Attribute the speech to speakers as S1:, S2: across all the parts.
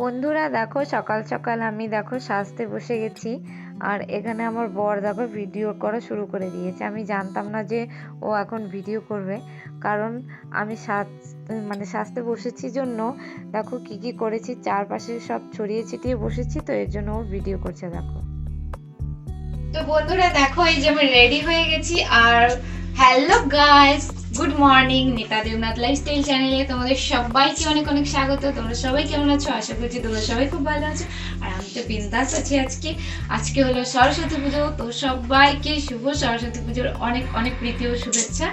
S1: বন্ধুরা দেখো, সকাল সকাল আমি দেখো সাজতে বসে গেছি, আর এখানে আমার বর দেখো ভিডিও করা শুরু করে দিয়েছে। আমি জানতাম না যে ও এখন ভিডিও করবে, কারণ আমি সাজ মানে সাজতে বসেছি জন্য দেখো কি কি করেছি, চারপাশে সব ছড়িয়ে ছিটিয়ে বসেছি, তো এর জন্য ও ভিডিও করছে দেখো।
S2: তো বন্ধুরা দেখো, এই যে আমি রেডি হয়ে গেছি, আর hello guys good morning Neta Debnath lifestyle চ্যানেলে তোমাদের সবাইকে অনেক অনেক স্বাগত। তোমরা সবাই কেমন আছো? আশা করছি তোমরা সবাই খুব ভালো আছো। আর আমি তো বিন্দাস আছি আজকে। আজকে হলো সরস্বতী পুজো। তো সবাইকে শুভ সরস্বতী পুজোর অনেক অনেক প্রীতি ও শুভেচ্ছা।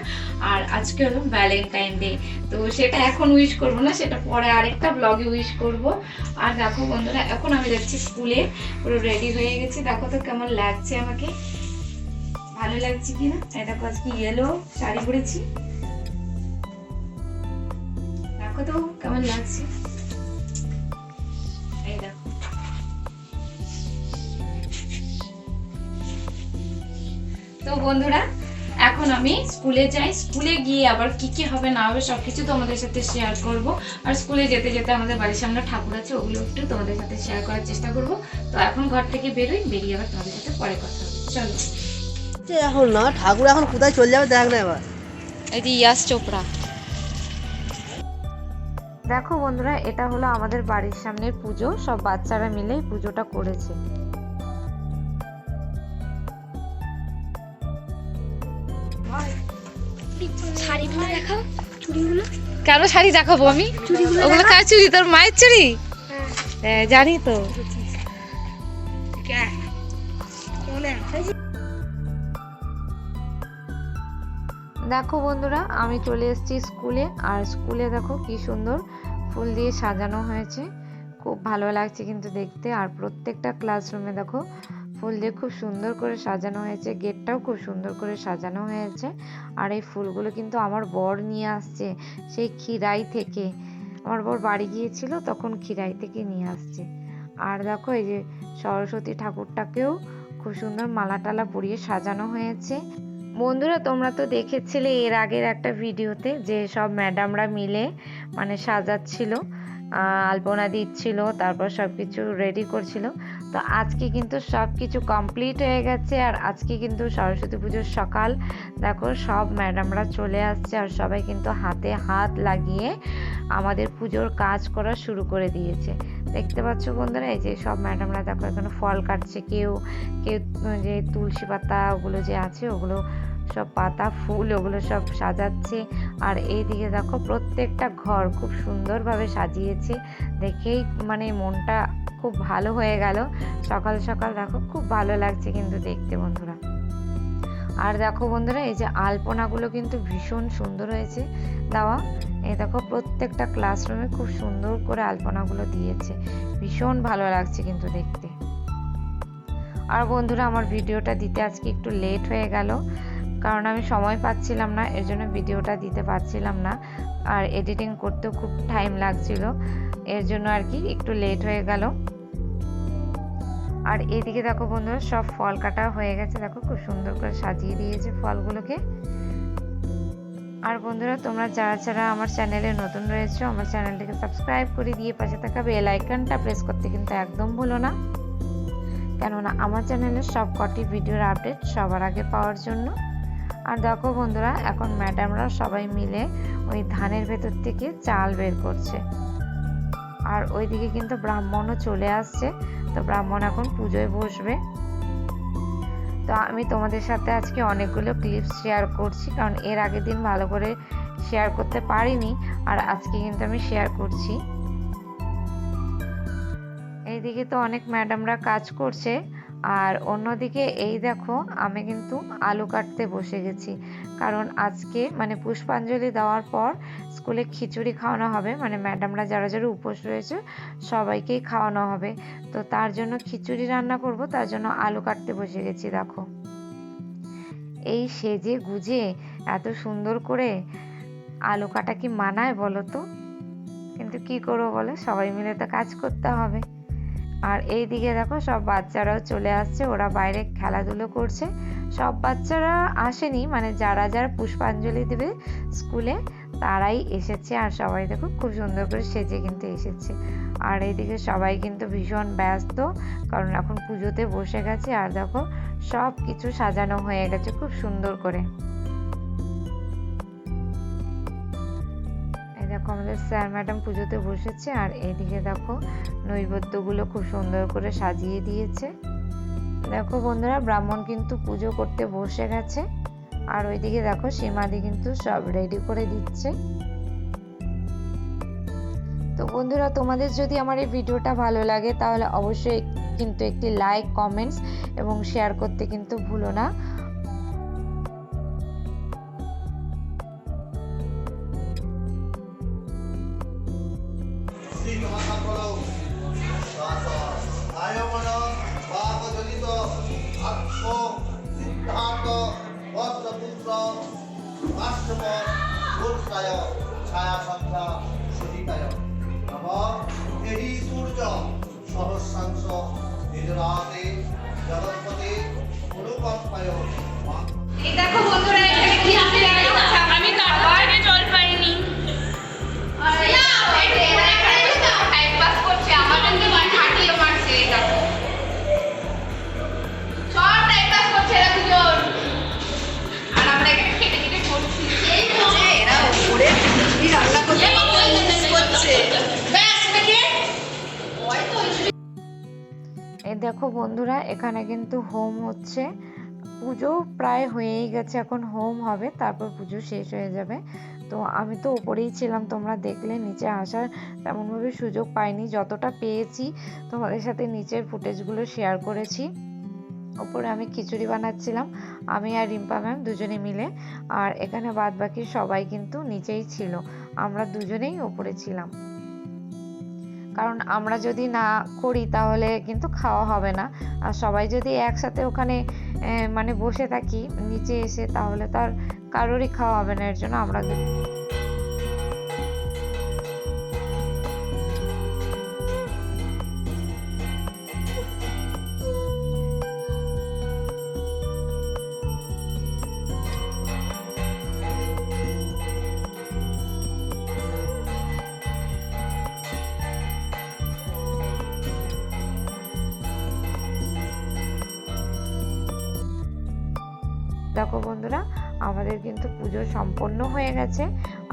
S2: আর আজকে হলো ভ্যালেন্টাইন ডে তো সেটা এখন উইশ করব না, সেটা পরে আরেকটা ব্লগে উইশ করব। আর দেখো বন্ধুরা, এখন আমি যাচ্ছি স্কুলে পুরো রেডি হয়ে গেছি। দেখো তো কেমন লাগছে আমাকে। ভালো লাগছে কি না এই দেখো আজকে ইয়েলো শাড়ি পরেছি। দেখো তো কেমন লাগছে? এই দেখো। তো বন্ধুরা এখন আমি স্কুলে যাই। স্কুলে গিয়ে আবার কি কি হবে না হবে সবকিছু তোমাদের সাথে শেয়ার করব। আর স্কুলে যেতে যেতে আমাদের বাড়ির সামনে ঠাকুর আছে ওগুলো একটু তোমাদের সাথে শেয়ার করার চেষ্টা করব। তো এখন ঘর থেকে বেরোই বেরিয়ে আবার তোমাদের সাথে পরে কথা হবে। চলো।
S3: এখন না ঠাকুর এখন কোথায় চলে যাবে দেখ না এবার।
S2: এই যে ইয়াস চোপড়া।
S1: দেখো বন্ধুরা এটা হলো আমাদের বাড়ির সামনের পুজো। সব বাচ্চারা মিলে পুজোটা করেছে।
S2: কেন শাড়ি দেখাবো আমি? ওগুলো কার চুড়ি? তোর মায়ের চুড়ি? হ্যাঁ, জানি তো।
S1: দেখো বন্ধুরা, আমি চলে এসেছি স্কুলে। আর স্কুলে দেখো কি সুন্দর ফুল দিয়ে সাজানো হয়েছে। খুব ভালো লাগছে কিন্তু দেখতে। আর প্রত্যেকটা ক্লাসরুমে দেখো ফুল দিয়ে খুব সুন্দর করে সাজানো হয়েছে। গেটটাও খুব সুন্দর করে সাজানো হয়েছে। আর এই ফুলগুলো কিন্তু আমার বর নিয়ে আসছে, সেই খিরাই থেকে। আমার বর বাড়ি গিয়েছিল, তখন খিরাই থেকে নিয়ে আসছে। আর দেখো এই যে সরস্বতী ঠাকুরটাকেও খুব সুন্দর মালা টালা পরিয়ে সাজানো হয়েছে। বন্ধুরা, তোমরা তো দেখেছিলে এর আগের একটা ভিডিওতে যে সব ম্যাডামরা মিলে মানে সাজাচ্ছিল আলপনা দিচ্ছিল, তারপর সব কিছু রেডি করছিল। তো আজকে কিন্তু সব কিছু কমপ্লিট হয়ে গেছে আর আজকে কিন্তু সরস্বতী পুজোর সকাল। দেখো, সব ম্যাডামরা চলে আসছে আর সবাই কিন্তু হাতে হাত লাগিয়ে আমাদের পুজোর কাজ করা শুরু করে দিয়েছে। দেখতে পাচ্ছ বন্ধুরা? এই যে সব ম্যাডামরা দেখো, এখানে ফল কাটছে। কেউ কেউ যে তুলসী পাতা ওগুলো যে আছে, ওগুলো সব পাতা, ফুল, ওগুলো সব সাজাচ্ছে। আর এইদিকে দেখো প্রত্যেকটা ঘর খুব সুন্দরভাবে সাজিয়েছে। দেখেই মানে মনটা খুব ভালো হয়ে গেল। সকাল সকাল দেখো, খুব ভালো লাগছে কিন্তু দেখতে বন্ধুরা। আর দেখো বন্ধুরা, এই যে আলপনাগুলো কিন্তু ভীষণ সুন্দর হয়েছে। দেওয়া এই দেখো প্রত্যেকটা ক্লাসরুমে খুব সুন্দর করে আলপনাগুলো দিয়েছে। ভীষণ ভালো লাগছে কিন্তু দেখতে। আর বন্ধুরা, আমার ভিডিওটা দিতে আজকে একটু লেট হয়ে গেল, কারণ আমি সময় পাচ্ছিলাম না, এর জন্য ভিডিওটা দিতে পারছিলাম না। আর এডিটিং করতেও খুব টাইম লাগছিল, এর জন্য আর কি একটু লেট হয়ে গেল। আর এদিকে দেখো বন্ধুরা, সব ফল কাটা হয়ে গেছে। দেখো খুব সুন্দর করে সাজিয়ে দিয়েছে ফলগুলোকে। আর বন্ধুরা, তোমরা যারা যারা আমার চ্যানেলে নতুন রয়েছে, আমার চ্যানেলটিকে সাবস্ক্রাইব করে দিয়ে পাশে থাকা বেল আইকনটা প্রেস করতে কিন্তু একদম ভুলো না। কেননা আমার চ্যানেলের সব কটি ভিডিওর আপডেট সবার আগে পাওয়ার জন্য। আর দেখো বন্ধুরা, এখন ম্যাডামরা সবাই মিলে ওই ধানের ভেতর থেকে চাল বের করছে। আর ওইদিকে কিন্তু ব্রাহ্মণও চলে আসছে। তো ব্রাহ্মণ এখন পুজোয় বসবে। তো আমি তোমাদের সাথে আজকে অনেকগুলো ক্লিপস শেয়ার করছি, কারণ এর আগের দিন ভালো করে শেয়ার করতে পারিনি, আর আজকে কিন্তু আমি শেয়ার করছি। এইদিকে তো অনেক ম্যাডামরা কাজ করছে। আর অন্যদিকে এই দেখো, আমি কিন্তু আলু কাটতে বসে গেছি। কারণ আজকে মানে পুষ্পাঞ্জলি দেওয়ার পর স্কুলে খিচুড়ি খাওয়ানো হবে। মানে ম্যাডামরা যারা যারা উপোস রয়েছে, সবাইকেই খাওয়ানো হবে। তো তার জন্য খিচুড়ি রান্না করব, তার জন্য আলু কাটতে বসে গেছি, দেখো। এই সেজে গুজে এত সুন্দর করে আলু কাটা কি মানায় বলো তো? কিন্তু কি করব বলো? সবাই মিলে তো কাজ করতে হবে। আর এই দিকে দেখো সব বাচ্চারাও চলে আসছে, ওরা বাইরে খেলাধুলো করছে। সব বাচ্চারা আসেনি মানে যারা যারা পুষ্পাঞ্জলি দেবে স্কুলে, তারাই এসেছে আর সবাই দেখো খুব সুন্দর করে সেজে কিন্তু এসেছে। আর এইদিকে সবাই কিন্তু ভীষণ ব্যস্ত, কারণ এখন পুজোতে বসে গেছে, আর দেখো সব কিছু সাজানো হয়ে গেছে খুব সুন্দর করে। দেখো আমাদের স্যার ম্যাডাম পুজোতে বসেছে, আর এইদিকে দেখো নৈবেদ্যগুলো খুব সুন্দর করে সাজিয়ে দিয়েছে। দেখো বন্ধুরা, ব্রাহ্মণ কিন্তু পুজো করতে বসে গেছে, আর ওইদিকে দেখো সীমাদি কিন্তু সব রেডি করে দিচ্ছে। তো বন্ধুরা, তোমাদের যদি আমার এই ভিডিওটা ভালো লাগে, তাহলে অবশ্যই কিন্তু একটি লাইক কমেন্টস এবং শেয়ার করতে কিন্তু ভুলো না।
S4: আত্ম সিদ্ধান্ত বজ্রপুত্র আশ্রম দুর্গায় ছায়া সন্ধ্যা সহিতায় নম এই সূর্য, সহস্রাংশ নিজরাতে জগৎপতি অনুকম্পায়।
S2: দেখো বন্ধুরা, এখানে কিন্তু
S1: হোম হচ্ছে। পুজো প্রায় হয়েই গেছে, এখন হোম হবে, তারপর পুজো শেষ হয়ে যাবে। তো আমি তো উপরেই ছিলাম, তোমরা দেখলে নিচে আসার তেমনভাবে সুযোগ পাইনি, যতটা পেয়েছি তোমাদের সাথে নিচের ফুটেজগুলো শেয়ার করেছি। ওপরে আমি খিচুড়ি বানাচ্ছিলাম, আমি আর রিম্পা ম্যাম দুজনে মিলে, আর এখানে বাদ বাকি সবাই কিন্তু নিচেই ছিল, আমরা দুজনেই ওপরে ছিলাম। কারণ আমরা যদি না করি তাহলে কিন্তু খাওয়া হবে না। আর সবাই যদি একসাথে ওখানে মানে বসে থাকি, নিচে এসে তাহলে তো আর কারোরই খাওয়া হবে না, এর জন্য আমরা বন্ধুরা, আমাদের কিন্তু পুজো সম্পন্ন হয়ে গেছে।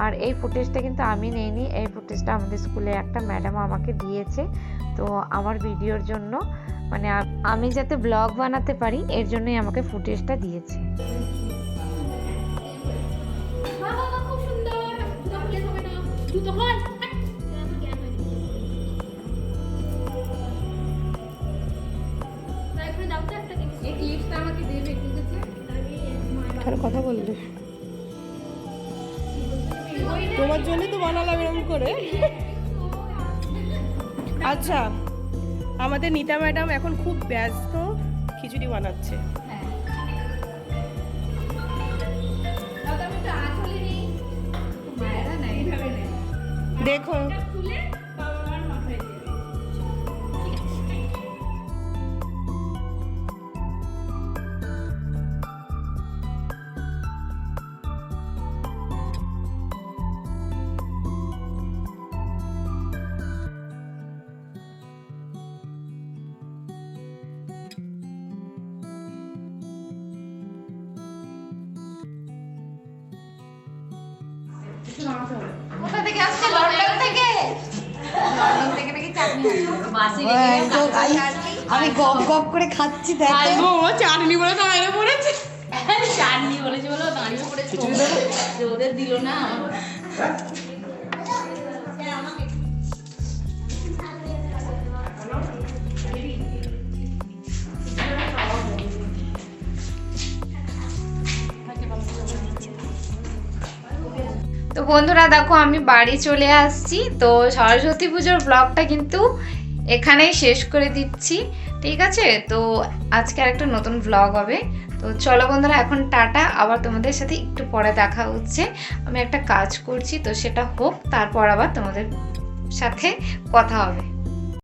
S1: আর এই ফুটেজটা কিন্তু আমি নেইনি, এই ফুটেজটা আমাদের স্কুলে একটা ম্যাডাম আমাকে দিয়েছে। তো আমার ভিডিওর জন্য মানে আমি যাতে ব্লগ বানাতে পারি, এর জন্যই আমাকে ফুটেজটা দিয়েছে।
S5: খুব সুন্দর।
S3: কার কথা বললে। তোমার জন্য তো বানালাম এরকম করে। আচ্ছা আমাদের নিতা ম্যাডাম এখন খুব ব্যস্ত খিচুড়ি বানাচ্ছে। দেখো
S2: কোথা থেকে আসছে? লন্ডন থেকে? লন্ডন থেকে নাকি চাটনি
S3: আমি গপ গপ করে খাচ্ছি দেখো। চাটনি বলে দাঁড়িয়ে পড়েছে।
S2: চাটনি বলেছে বলো দাঁড়িয়ে পড়েছে। ওদের দিল না। তো বন্ধুরা, দেখো আমি বাড়ি চলে আসছি। তো সরস্বতী পুজোর ব্লগটা কিন্তু এখানেই শেষ করে দিচ্ছি, ঠিক আছে? তো আজকে আর একটা নতুন ব্লগ হবে। তো চলো বন্ধুরা, এখন টাটা। আবার তোমাদের সাথে একটু পরে দেখা হচ্ছে। আমি একটা কাজ করছি, তো সেটা হোক, তারপর আবার তোমাদের সাথে কথা হবে।